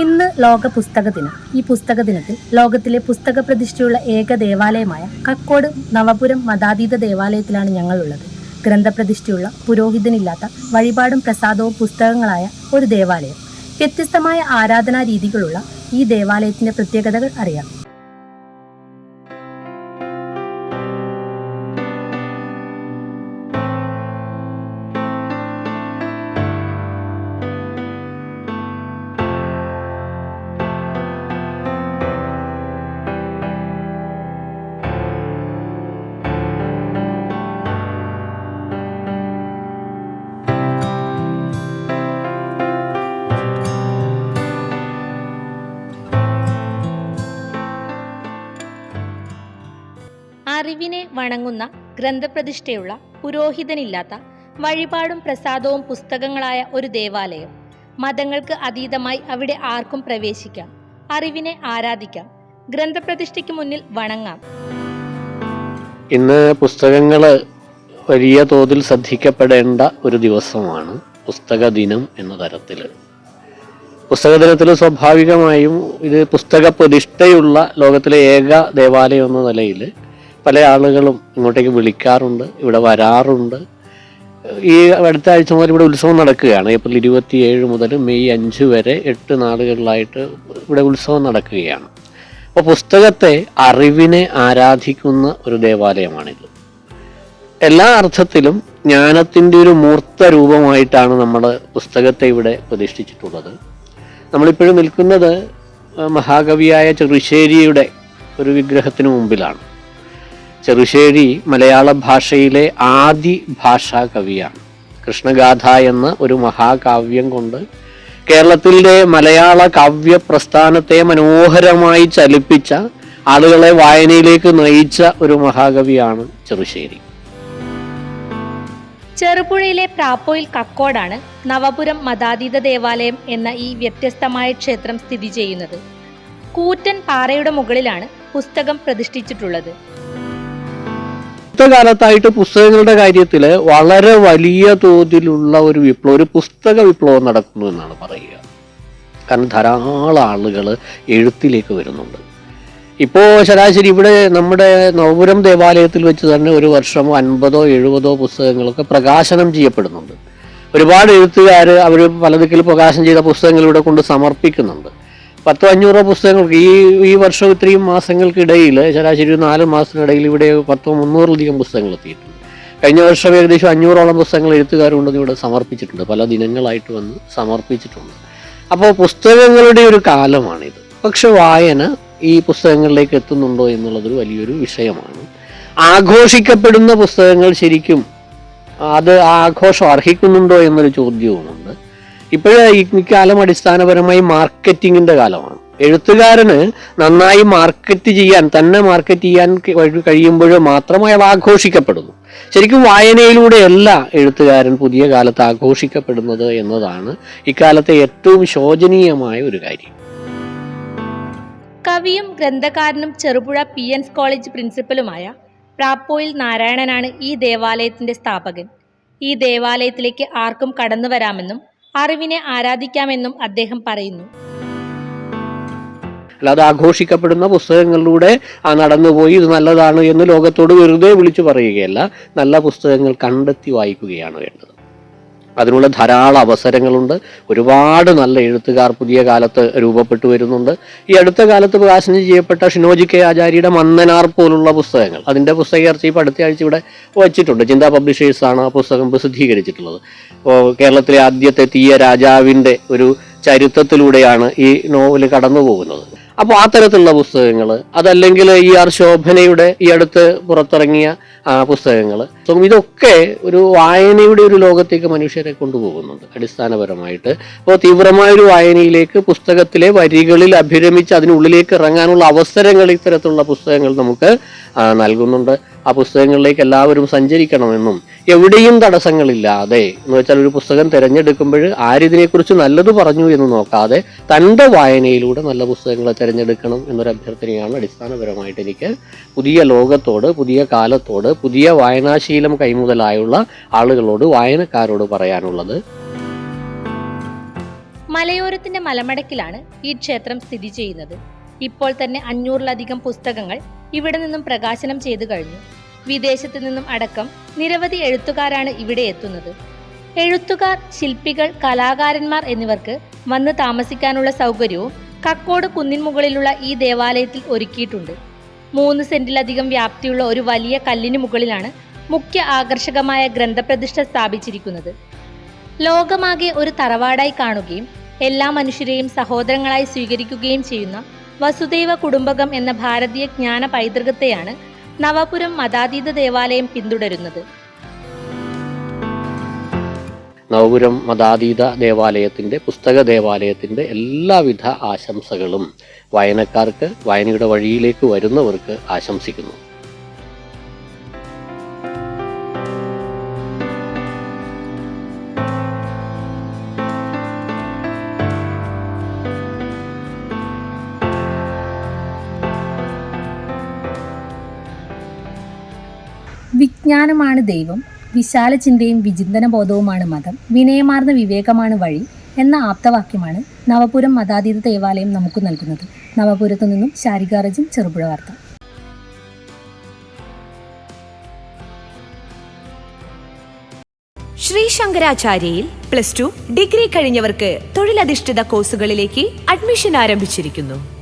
ഇന്ന് ലോക പുസ്തക ദിനം ഈ പുസ്തക ദിനത്തിൽ ലോകത്തിലെ പുസ്തക പ്രതിഷ്ഠയുള്ള ഏക ദേവാലയമായ കക്കോട് നവപുരം മതാതീത ദേവാലയത്തിലാണ് ഞങ്ങളുള്ളത്. ഗ്രന്ഥപ്രതിഷ്ഠയുള്ള പുരോഹിതനില്ലാത്ത വഴിപാടും പ്രസാദവും പുസ്തകങ്ങളായ ഒരു ദേവാലയം. വ്യത്യസ്തമായ ആരാധനാ രീതികളുള്ള ഈ ദേവാലയത്തിന്റെ പ്രത്യേകതകൾ അറിയാം. വണങ്ങുന്ന ഗ്രന്ഥപ്രതിഷ്ഠയുള്ള പുരോഹിതനില്ലാത്ത വഴിപാടും പ്രസാദവും പുസ്തകങ്ങളായ ഒരു ദേവാലയം. മതങ്ങൾക്ക് അതീതമായി അവിടെ ആർക്കും പ്രവേശിക്കാം. അറിവിനെ ആരാധിക്കാം. ഗ്രന്ഥപ്രതിഷ്ഠയ്ക്ക് മുന്നിൽ വണങ്ങാം. ഇന്ന് പുസ്തകങ്ങൾ വലിയ തോതിൽ ശ്രദ്ധിക്കപ്പെടേണ്ട ഒരു ദിവസമാണ് പുസ്തക ദിനം എന്ന തരത്തിൽ പുസ്തക ദിനത്തിൽ സ്വാഭാവികമായും ഇത് പുസ്തക പ്രതിഷ്ഠയുള്ള ലോകത്തിലെ ഏക ദേവാലയം എന്ന നിലയിൽ പല ആളുകളും ഇങ്ങോട്ടേക്ക് വിളിക്കാറുണ്ട് ഇവിടെ വരാറുണ്ട്. ഈ അടുത്ത ആഴ്ച മുതൽ ഇവിടെ ഉത്സവം നടക്കുകയാണ്. ഏപ്രിൽ ഇരുപത്തിയേഴ് മുതൽ മെയ് അഞ്ച് വരെ എട്ട് നാളുകളിലായിട്ട് ഇവിടെ ഉത്സവം നടക്കുകയാണ്. അപ്പോൾ പുസ്തകത്തെ അറിവിനെ ആരാധിക്കുന്ന ഒരു ദേവാലയമാണിത്. എല്ലാ അർത്ഥത്തിലും ജ്ഞാനത്തിന്റെ ഒരു മൂർത്ത രൂപമായിട്ടാണ് നമ്മൾ പുസ്തകത്തെ ഇവിടെ പ്രതിഷ്ഠിച്ചിട്ടുള്ളത്. നമ്മളിപ്പോഴും നിൽക്കുന്നത് മഹാകവിയായ ചെറുശ്ശേരിയുടെ ഒരു വിഗ്രഹത്തിന് മുമ്പിലാണ്. ചെറുശ്ശേരി മലയാള ഭാഷയിലെ ആദി ഭാഷാ കവിയാണ്. കൃഷ്ണഗാഥ എന്ന ഒരു മഹാകാവ്യം കൊണ്ട് കേരളത്തിന്റെ മലയാള കാവ്യ പ്രസ്ഥാനത്തെ മനോഹരമായി ചലിപ്പിച്ച ആളുകളെ വായനയിലേക്ക് നയിച്ച ഒരു മഹാകവിയാണ് ചെറുശ്ശേരി. ചെറുപുഴയിലെ പ്രാപ്പോയിൽ കക്കോടാണ് നവപുരം മതാതീത ദേവാലയം എന്ന ഈ വ്യത്യസ്തമായ ക്ഷേത്രം സ്ഥിതി ചെയ്യുന്നത്. കൂറ്റൻ പാറയുടെ മുകളിലാണ് പുസ്തകം പ്രതിഷ്ഠിച്ചിട്ടുള്ളത്. അടുത്ത കാലത്തായിട്ട് പുസ്തകങ്ങളുടെ കാര്യത്തിൽ വളരെ വലിയ തോതിലുള്ള ഒരു വിപ്ലവം ഒരു പുസ്തക വിപ്ലവം നടക്കുന്നു എന്നാണ് പറയുക. കാരണം ധാരാളം ആളുകൾ എഴുത്തിലേക്ക് വരുന്നുണ്ട്. ഇപ്പോൾ ശരാശരി ഇവിടെ നമ്മുടെ നവപുരം ദേവാലയത്തിൽ വെച്ച് തന്നെ ഒരു വർഷം അൻപതോ എഴുപതോ പുസ്തകങ്ങളൊക്കെ പ്രകാശനം ചെയ്യപ്പെടുന്നുണ്ട്. ഒരുപാട് എഴുത്തുകാർ അവർ പലതിക്കൽ പ്രകാശനം ചെയ്ത പുസ്തകങ്ങൾ ഇവിടെ കൊണ്ട് സമർപ്പിക്കുന്നുണ്ട്. പത്തോ അഞ്ഞൂറോ പുസ്തകങ്ങൾക്ക് ഈ ഈ വർഷം ഇത്രയും മാസങ്ങൾക്കിടയിൽ ശരാശരി നാല് മാസത്തിനിടയിൽ ഇവിടെ പത്തോ മുന്നൂറിലധികം പുസ്തകങ്ങൾ എത്തിയിട്ടുണ്ട്. കഴിഞ്ഞ വർഷം ഏകദേശം അഞ്ഞൂറോളം പുസ്തകങ്ങൾ എഴുത്തുകാരുണ്ടെന്ന് ഇവിടെ സമർപ്പിച്ചിട്ടുണ്ട്. പല ദിനങ്ങളായിട്ട് വന്ന് സമർപ്പിച്ചിട്ടുണ്ട്. അപ്പോൾ പുസ്തകങ്ങളുടെ ഒരു കാലമാണിത്. പക്ഷെ വായന ഈ പുസ്തകങ്ങളിലേക്ക് എത്തുന്നുണ്ടോ എന്നുള്ളതൊരു വലിയൊരു വിഷയമാണ്. ആഘോഷിക്കപ്പെടുന്ന പുസ്തകങ്ങൾ ശരിക്കും അത് ആഘോഷം അർഹിക്കുന്നുണ്ടോ എന്നൊരു ചോദ്യവുമുണ്ട്. ഇപ്പോഴേ ഈ കാലം അടിസ്ഥാനപരമായി മാർക്കറ്റിങ്ങിന്റെ കാലമാണ്. എഴുത്തുകാരന് നന്നായി മാർക്കറ്റ് ചെയ്യാൻ തന്നെ മാർക്കറ്റ് ചെയ്യാൻ കഴിയുമ്പോഴോ വഴി- കഴിയുമ്പോൾ മാത്രം അയാൾ ആഘോഷിക്കപ്പെടുന്നു. ശരിക്കും വായനയിലൂടെയല്ല എഴുത്തുകാരൻ പുതിയ കാലത്ത് ആഘോഷിക്കപ്പെടുന്നത് എന്നതാണ് ഇക്കാലത്തെ ഏറ്റവും ശോചനീയമായ ഒരു കാര്യം. കവിയും ഗ്രന്ഥകാരനും Cherupuzha P N S college പ്രിൻസിപ്പലുമായ പ്രാപ്പോയിൽ നാരായണനാണ് ഈ ദേവാലയത്തിന്റെ സ്ഥാപകൻ. ഈ ദേവാലയത്തിലേക്ക് ആർക്കും കടന്നു വരാമെന്നും അറിവിനെ ആരാധിക്കാമെന്നും അദ്ദേഹം പറയുന്നു. അല്ലാതെ ആഘോഷിക്കപ്പെടുന്ന പുസ്തകങ്ങളിലൂടെ ആ നടന്നുപോയി ഇത് നല്ലതാണ് എന്ന് ലോകത്തോട് വെറുതെ വിളിച്ചു പറയുകയല്ല നല്ല പുസ്തകങ്ങൾ കണ്ടെത്തി വായിക്കുകയാണ് വേണ്ടത്. അതിനുള്ള ധാരാളം അവസരങ്ങളുണ്ട്. ഒരുപാട് നല്ല എഴുത്തുകാർ പുതിയ കാലത്ത് രൂപപ്പെട്ടു വരുന്നുണ്ട്. ഈ അടുത്ത കാലത്ത് പ്രകാശനം ചെയ്യപ്പെട്ട ഷിനോജി കെ ആചാര്യയുടെ മന്നനാർ പോലുള്ള പുസ്തകങ്ങൾ. അതിന്റെ പുസ്തക ഇപ്പോൾ അടുത്ത ആഴ്ച ഇവിടെ വച്ചിട്ടുണ്ട്. ചിന്താ പബ്ലിഷേഴ്സാണ് ആ പുസ്തകം പ്രസിദ്ധീകരിച്ചിട്ടുള്ളത്. കേരളത്തിലെ ആദ്യത്തെ തീയ രാജാവിന്റെ ഒരു ചരിത്രത്തിലൂടെയാണ് ഈ നോവൽ കടന്നു പോകുന്നത് അപ്പോൾ ആ തരത്തിലുള്ള പുസ്തകങ്ങൾ അതല്ലെങ്കിൽ ഈ ആർ ശോഭനയുടെ ഈ അടുത്ത് പുറത്തിറങ്ങിയ പുസ്തകങ്ങൾ. സോ ഇതൊക്കെ ഒരു വായനയുടെ ഒരു ലോകത്തേക്ക് മനുഷ്യരെ കൊണ്ടുപോകുന്നുണ്ട് അടിസ്ഥാനപരമായിട്ട്. അപ്പോൾ തീവ്രമായൊരു വായനയിലേക്ക് പുസ്തകത്തിലെ വരികളിൽ അഭിരമിച്ച് അതിനുള്ളിലേക്ക് ഇറങ്ങാനുള്ള അവസരങ്ങൾ ഇത്തരത്തിലുള്ള പുസ്തകങ്ങൾ നമുക്ക് നൽകുന്നുണ്ട്. ആ പുസ്തകങ്ങളിലേക്ക് എല്ലാവരും സഞ്ചരിക്കണമെന്നും എവിടെയും തടസ്സങ്ങളില്ലാതെ എന്ന് വെച്ചാൽ ഒരു പുസ്തകം തിരഞ്ഞെടുക്കുമ്പോൾ ആരിതിനെക്കുറിച്ച് നല്ലത് പറഞ്ഞു എന്ന് നോക്കാതെ തന്റെ വായനയിലൂടെ നല്ല പുസ്തകങ്ങളെ തിരഞ്ഞെടുക്കണം എന്നൊരു അഭ്യർത്ഥനയാണ് അടിസ്ഥാനപരമായിട്ട് എനിക്ക് പുതിയ ലോകത്തോട് പുതിയ കാലത്തോട് പുതിയ വായനാശീലം കൈമുതലായുള്ള ആളുകളോട് വായനക്കാരോട് പറയാനുള്ളത്. മലയോരത്തിന്റെ മലമടക്കിലാണ് ഈ ക്ഷേത്രം സ്ഥിതി ചെയ്യുന്നത്. ഇപ്പോൾ തന്നെ അഞ്ഞൂറിലധികം പുസ്തകങ്ങൾ ഇവിടെ നിന്നും പ്രകാശനം ചെയ്തു കഴിഞ്ഞു. വിദേശത്തു നിന്നും അടക്കം നിരവധി എഴുത്തുകാരാണ് ഇവിടെ എത്തുന്നത്. എഴുത്തുകാർ ശില്പികൾ കലാകാരന്മാർ എന്നിവർക്ക് വന്ന് താമസിക്കാനുള്ള സൗകര്യവും കക്കോട് കുന്നിൻ മുകളിലുള്ള ഈ ദേവാലയത്തിൽ ഒരുക്കിയിട്ടുണ്ട്. മൂന്ന് സെന്റിലധികം വ്യാപ്തിയുള്ള ഒരു വലിയ കല്ലിന് മുകളിലാണ് മുഖ്യ ആകർഷകമായ ഗ്രന്ഥപ്രതിഷ്ഠ സ്ഥാപിച്ചിരിക്കുന്നത്. ലോകമാകെ ഒരു തറവാടായി കാണുകയും എല്ലാ മനുഷ്യരെയും സഹോദരങ്ങളായി സ്വീകരിക്കുകയും ചെയ്യുന്ന വസുദൈവ കുടുംബകം എന്ന ഭാരതീയ ജ്ഞാന പൈതൃകത്തെയാണ് നവപുരം മതാതീത ദേവാലയം പിന്തുടരുന്നത്. നവപുരം മതാതീത ദേവാലയത്തിന്റെ പുസ്തക ദേവാലയത്തിന്റെ എല്ലാവിധ ആശംസകളും വായനക്കാർക്ക് വായനയുടെ വഴിയിലേക്ക് വരുന്നവർക്ക് ആശംസിക്കുന്നു. വിജ്ഞാനമാണ് ദൈവം വിശാല ചിന്തയും വിചിന്തന ബോധവുമാണ് മതം വിനയമാർന്ന വിവേകമാണ് വഴി എന്ന ആപ്തവാക്യമാണ് നവപുരം മതാതീത ദേവാലയം നമുക്ക് നൽകുന്നത്. നവപുരത്തു നിന്നും ശാരിക റജൻ ചെറുപുഴ വാർത്ത. ശ്രീ ശങ്കരാചാര്യയിൽ പ്ലസ് ടു ഡിഗ്രി കഴിഞ്ഞവർക്ക് തൊഴിലധിഷ്ഠിത കോഴ്സുകളിലേക്ക് അഡ്മിഷൻ ആരംഭിച്ചിരിക്കുന്നു.